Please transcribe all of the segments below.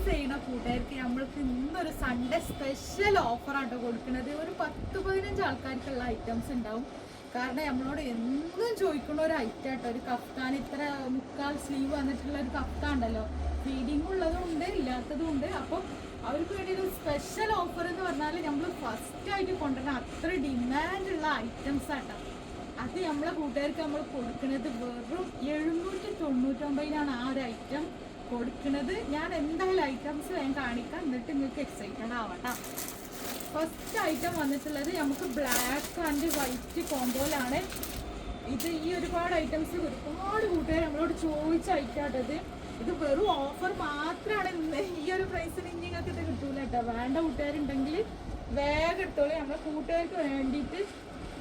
Purchase ചെയ്യുന്ന കൂട്ടുകാർക്ക് നമ്മൾക്ക് ഇന്നൊരു സൺഡേ സ്പെഷ്യൽ ഓഫറാണ് കൊടുക്കുന്നത്. ഒരു പത്ത് പതിനഞ്ച് ആൾക്കാർക്കുള്ള ഐറ്റംസ് ഉണ്ടാവും. കാരണം നമ്മളോട് എന്നും ചോദിക്കുന്ന ഒരു ഐറ്റം ആട്ടോ. ഒരു കഫ്താൻ ഇത്ര മുക്കാൽ സ്ലീവ് വന്നിട്ടുള്ള ഒരു കഫ്താൻ ഉണ്ടല്ലോ. ഫീഡിങ് ഉള്ളതും ഉണ്ട് ഇല്ലാത്തതും ഉണ്ട്. അപ്പം അവർക്ക് വേണ്ടി ഒരു സ്പെഷ്യൽ ഓഫർ എന്ന് പറഞ്ഞാൽ നമ്മൾ ഫസ്റ്റ് ആയിട്ട് കൊണ്ടുവരുന്ന അത്ര ഡിമാൻഡ് ഉള്ള ഐറ്റംസ് ആട്ടോ. അത് നമ്മളെ കൂട്ടുകാർക്ക് നമ്മൾ കൊടുക്കുന്നത് വെറും എഴുന്നൂറ്റി തൊണ്ണൂറ്റൊമ്പതിനാണ് ആ ഒരു ഐറ്റം കൊടുക്കുന്നത്. ഞാൻ എന്തായാലും ഐറ്റംസ് ഞാൻ കാണിക്കാം. എന്നിട്ട് നിങ്ങൾക്ക് എക്സൈറ്റഡ് ആവട്ടാ ഫസ്റ്റ് ഐറ്റം വന്നിട്ടുള്ളത് നമുക്ക് ബ്ലാക്ക് ആൻഡ് വൈറ്റ് കോമ്പോയിലാണ് ഇത് ഈ ഒരുപാട് ഐറ്റംസ് ഒരുപാട് കൂട്ടുകാർ നമ്മളോട് ചോദിച്ച ഐറ്റാട്ടത് ഇത് വെറും ഓഫർ മാത്രമാണ് ഈ ഒരു പ്രൈസിന് ഇനി നിങ്ങൾക്ക് ഇത് കിട്ടൂല കേട്ടോ വേണ്ട കൂട്ടുകാരുണ്ടെങ്കിൽ വേഗം എടുത്തോളൂ. നമ്മളെ കൂട്ടുകാർക്ക് വേണ്ടിയിട്ട്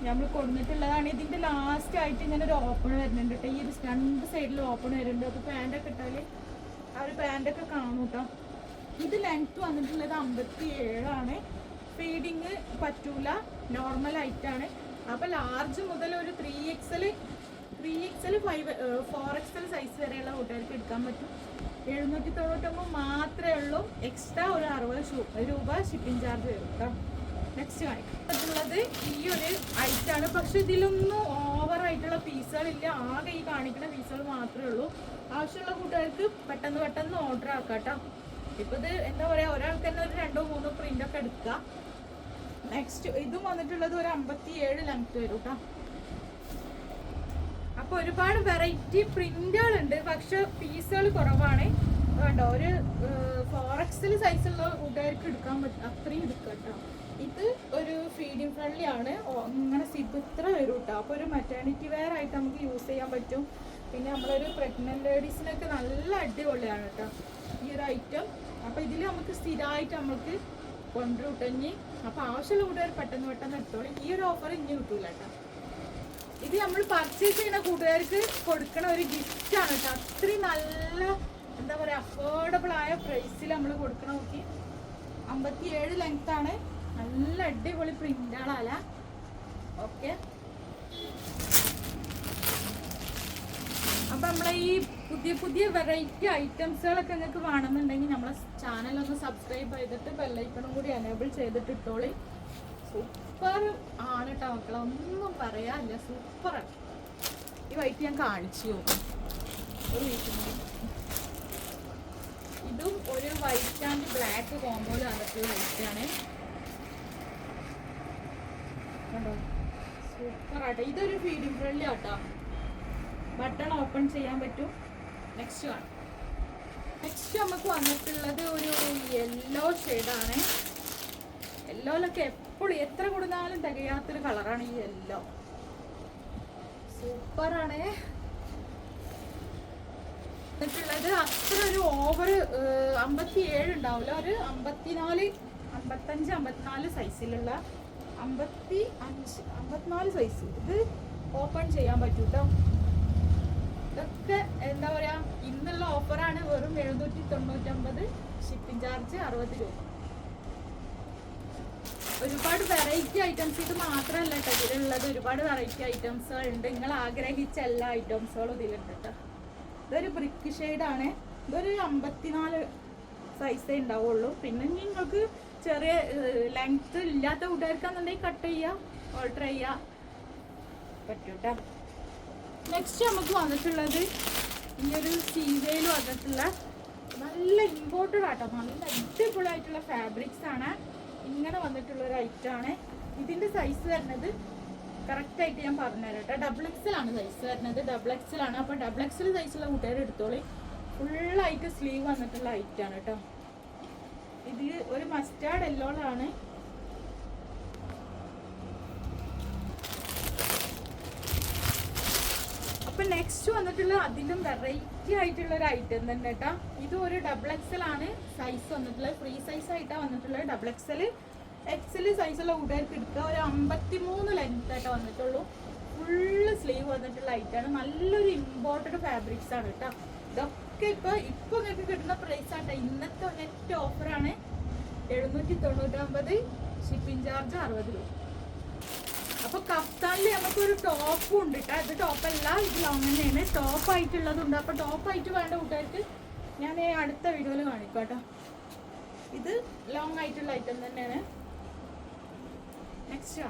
നമ്മൾ കൊടുത്തിട്ടുള്ളതാണ് ഇതിന്റെ ലാസ്റ്റ് ആയിട്ട് ഇങ്ങനെ ഒരു ഓപ്പൺ വരുന്നുണ്ട് കേട്ടോ ഈ ഒരു രണ്ട് സൈഡിൽ ഓപ്പൺ വരുന്നുണ്ട്. അപ്പോൾ പാന്റൊക്കെ ഇട്ടാൽ ആ ഒരു പാന്റൊക്കെ കാണും കേട്ടോ ഇത് ലെങ്ത് വന്നിട്ടുള്ളത് അമ്പത്തി ഏഴാണ് ഫീഡിങ് പറ്റൂല നോർമൽ ഹൈറ്റാണ് അപ്പൊ ലാർജ് മുതൽ ഒരു three XL three XL five four XL size വരെയുള്ള കൂട്ടുകാർക്ക് എടുക്കാൻ പറ്റും. എഴുന്നൂറ്റി തൊണ്ണൂറ്റൊമ്പത് മാത്രമേ ഉള്ളൂ. എക്സ്ട്രാ ഒരു അറുപത് രൂപ ഷിപ്പിംഗ് ചാർജ് വരും കേട്ടോ നെക്സ്റ്റ് ഈ ഒരു ഐറ്റാണ് പക്ഷെ ഇതിലൊന്നും ഓവർ ആയിട്ടുള്ള പീസുകളില്ല ആകെ ഈ കാണിക്കുന്ന പീസുകൾ മാത്രമേ ഉള്ളൂ. ആവശ്യമുള്ള കൂട്ടുകാർക്ക് പെട്ടെന്ന് പെട്ടെന്ന് ഓർഡർ ആക്കാട്ടോ. കേട്ടോ ഇപ്പൊ ഇത് എന്താ പറയാ ഒരാൾക്ക് തന്നെ ഒരു രണ്ടോ മൂന്നോ പ്രിന്റ് ഒക്കെ എടുക്കാം. നെക്സ്റ്റ് ഇതും വന്നിട്ടുള്ളത് ഒരു അമ്പത്തി ഏഴ് ലെങ്ത് വരും കേട്ടോ അപ്പൊ ഒരുപാട് വെറൈറ്റി പ്രിന്റുകളുണ്ട് പക്ഷെ പീസുകൾ കുറവാണ്. വേണ്ട ഒരു ഫോറക്സിൽ ഉള്ള കൂട്ടുകാർക്ക് എടുക്കാൻ പറ്റും അത്രയും എടുക്കാം കേട്ടോ ഇത് ഒരു ഫീഡിങ് ഫ്രണ്ട്ലി ആണ്. അങ്ങനെ സിബ് ഇത്ര വരും കേട്ടോ അപ്പോൾ ഒരു മെറ്റേണിറ്റി വെയർ ആയിട്ട് നമുക്ക് യൂസ് ചെയ്യാൻ പറ്റും. പിന്നെ നമ്മളൊരു പ്രഗ്നന്റ് ലേഡീസിനൊക്കെ നല്ല അടിപൊളിയാണ് കേട്ടോ. ഈ ഒരു ഐറ്റം അപ്പോൾ ഇതിൽ നമുക്ക് സ്ഥിരമായിട്ട് നമുക്ക് കൊണ്ടുവിട്ടഞ്ഞ് അപ്പോൾ ആവശ്യമുള്ള കൂട്ടുകാർ പെട്ടെന്ന് പെട്ടെന്ന് എടുത്തോളൂ. ഈ ഒരു ഓഫർ ഇനി കിട്ടൂല കേട്ടോ. ഇത് നമ്മൾ പർച്ചേസ് ചെയ്യുന്ന കൂട്ടുകാർക്ക് കൊടുക്കണ ഒരു ഗിഫ്റ്റാണ് കേട്ടോ. അത്രയും നല്ല എന്താ പറയുക അഫോർഡബിൾ ആയ പ്രൈസിൽ നമ്മൾ കൊടുക്കണ നോക്കി അമ്പത്തി ഏഴ് ലെങ്ത്താണ് നല്ല അടിപൊളി പ്രിന്റുകളല്ല ഓക്കെ അപ്പൊ നമ്മളെ ഈ പുതിയ പുതിയ വെറൈറ്റി ഐറ്റംസുകളൊക്കെ നിങ്ങൾക്ക് വേണമെന്നുണ്ടെങ്കിൽ നമ്മളെ ചാനൽ ഒന്ന് സബ്സ്ക്രൈബ് ചെയ്തിട്ട് ബെല്ലൈക്കണും കൂടി എനേബിൾ ചെയ്തിട്ട് ഇട്ടോളി. സൂപ്പർ ആണ് കേട്ടോ മക്കളെ. ഒന്നും പറയാനില്ല. സൂപ്പറാണ് ഈ വൈറ്റ് ഞാൻ കാണിച്ചു ഒരു ഇതും ഒരു വൈറ്റ് ആൻഡ് ബ്ലാക്ക് കോമ്പോയിൽ അകത്തുള്ള വൈറ്റാണ് കണ്ടോ? സൂപ്പർ ഇതൊരു ഫീഡിംഗ് ഫ്രണ്ട്ലി ആട്ടോ. ബട്ടൺ ഓപ്പൺ ചെയ്യാൻ പറ്റും. നെക്സ്റ്റ് ആണ് നെക്സ്റ്റ് നമുക്ക് വന്നിട്ടുള്ളത് ഒരു യെല്ലോ ഷെയ്ഡാണ് യെല്ലോയിലൊക്കെ എപ്പോഴും എത്ര കൊടുത്താലും തികയാത്തൊരു കളറാണ് ഈ യെല്ലോ സൂപ്പറാണ്. എന്നിട്ടുള്ളത് അത്ര ഒരു ഓവർ അമ്പത്തി ഏഴ് ഉണ്ടാവില്ല. ഒരു അമ്പത്തിനാല് അമ്പത്തഞ്ച് അമ്പത്തിനാല് സൈസിലുള്ള അമ്പത്തി അഞ്ച് അമ്പത്തിനാല് സൈസ് ഇത് ഓപ്പൺ ചെയ്യാൻ പറ്റും കേട്ടോ ഇതൊക്കെ എന്താ പറയാ ഇന്നുള്ള ഓഫറാണ് വെറും എഴുന്നൂറ്റി തൊണ്ണൂറ്റൊമ്പത് ഷിപ്പിംഗ് ചാർജ് അറുപത് രൂപ. ഒരുപാട് വെറൈറ്റി ഐറ്റംസ് ഇത് മാത്രമല്ല കേട്ടോ ഇതിലുള്ളത്. ഒരുപാട് വെറൈറ്റി ഐറ്റംസുകൾ ഉണ്ട്. നിങ്ങൾ ആഗ്രഹിച്ച എല്ലാ ഐറ്റംസുകളും ഇതിലുണ്ട് കേട്ടോ. ഇതൊരു ബ്രിക്ക് ഷെയ്ഡാണ് ഇതൊരു അമ്പത്തിനാല് സൈസേ ഉണ്ടാവുള്ളൂ. പിന്നെ നിങ്ങൾക്ക് ചെറിയ ലെങ്ത് ഇല്ലാത്ത കൂട്ടുകാർക്കാന്നുണ്ടെങ്കിൽ കട്ട് ചെയ്യുക ഓൾട്ടർ ചെയ്യുക പറ്റും നെക്സ്റ്റ് നമുക്ക് വന്നിട്ടുള്ളത് ഈ ഒരു സീവേൽ വന്നിട്ടുള്ള നല്ല ഇമ്പോർട്ടഡ് ആട്ടോ. നല്ല അടിപൊളിയായിട്ടുള്ള ഫാബ്രിക്സ് ആണ്. ഇങ്ങനെ വന്നിട്ടുള്ള ഒരു ഐറ്റം ആണ്. ഇതിന്റെ സൈസ് വരുന്നത് കറക്റ്റ് ആയിട്ട് ഞാൻ പറഞ്ഞുതരാം കേട്ടോ. ഡബിൾ ആണ് സൈസ് വരുന്നത്. ഡബിൾ എക്സൽ ആണ്. അപ്പോൾ ഡബിൾ എക്സൽ സൈസുള്ള കൂട്ടുകാർ എടുത്തോളി. ഫുള്ളായിട്ട് സ്ലീവ് വന്നിട്ടുള്ള ഐറ്റം ആണ് കേട്ടോ. ഇത് ഒരു മസ്റ്റാർഡ് എല്ലോളാണ് അപ്പൊ നെക്സ്റ്റ് വന്നിട്ടുള്ള അതിലും വെറൈറ്റി ആയിട്ടുള്ള ഒരു ഐറ്റം തന്നെ കേട്ടോ ഇത് ഒരു ഡബിൾ എക്സൽ ആണ്. സൈസ് വന്നിട്ടുള്ളത്. ഫ്രീ സൈസ് ആയിട്ടാണ് വന്നിട്ടുള്ളത് ഡബിൾ എക്സൽ എക്സൽ സൈസുള്ള കൂട്ടുകാർക്ക് എടുക്കുക ഒരു അമ്പത്തി മൂന്ന് ലെങ്ത് ആയിട്ട് വന്നിട്ടുള്ളൂ. ഫുള്ള് സ്ലീവ് വന്നിട്ടുള്ള ഐറ്റാണ് നല്ലൊരു ഇമ്പോർട്ടഡ് ഫാബ്രിക്സ് ആണ് കേട്ടോ ഇതൊക്കെ ഇപ്പൊ ഇപ്പൊ നിങ്ങൾക്ക് കിട്ടുന്ന പ്രൈസ് ആണ് ഇന്നത്തെ നെറ്റ് ഓഫറാണ് എഴുന്നൂറ്റി തൊണ്ണൂറ്റൊമ്പത് ഷിപ്പിംഗ് ചാർജ് അറുപത് രൂപ. അപ്പൊ കഫ്താനിൽ നമുക്കൊരു ടോപ്പും ഉണ്ട് കേട്ടോ ഇത് ടോപ്പല്ല ഇത് ലോങ് തന്നെയാണ്. ടോപ്പ് ആയിട്ടുള്ളതുണ്ട്. അപ്പൊ ടോപ്പ് ആയിട്ട് വേണ്ട കൂട്ടുകാർക്ക് ഞാൻ അടുത്ത വീഡിയോയിൽ കാണിക്കാം കേട്ടോ ഇത് ലോങ് ആയിട്ടുള്ള ഐറ്റം തന്നെയാണ്. നെക്സ്റ്റ്